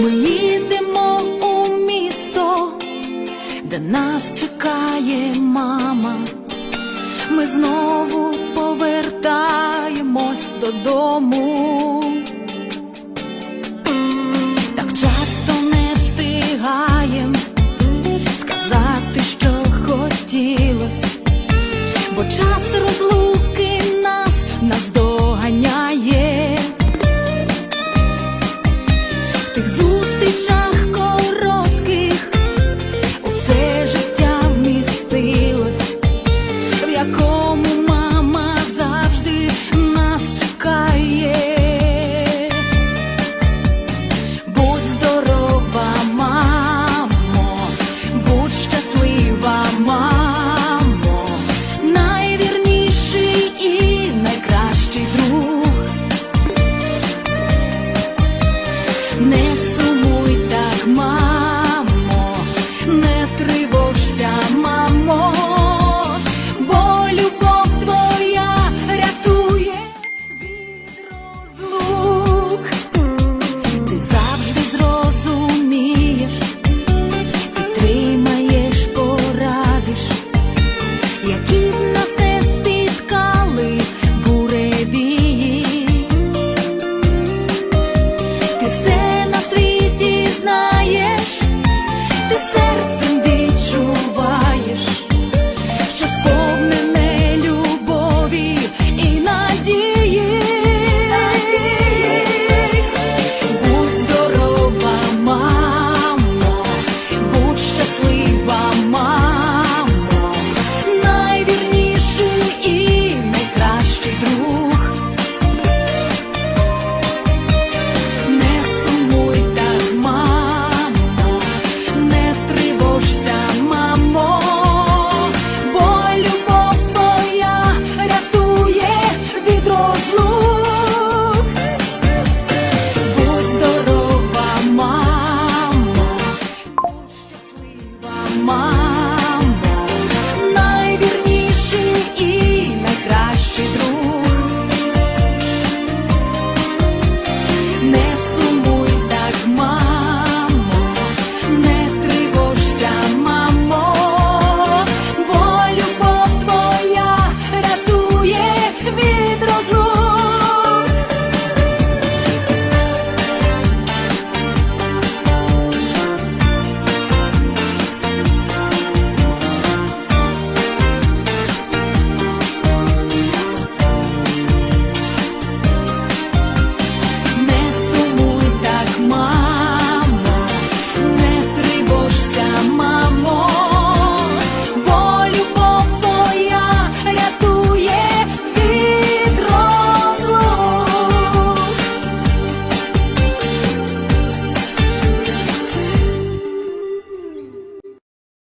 Ми їдемо у місто, де нас чекає мама. Ми знову повертаємось додому.